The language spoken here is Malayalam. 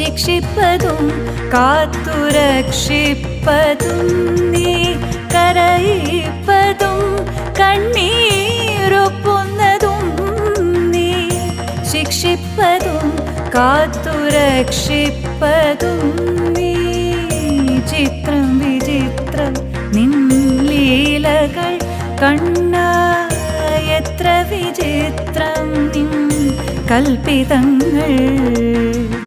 ശിക്ഷിപ്പതും കാത്തുരക്ഷിപ്പതും നീ കരയിപ്പതും കണ്ണീരൊപ്പുന്നതും നീ ശിക്ഷിപ്പതും കാത്തുരക്ഷിപ്പതും ചിത്രം വിചിത്രം നിൻ ലീലകൾ കണ്ണ എത്ര വിചിത്രം നിൻ കൽപ്പിതങ്ങൾ.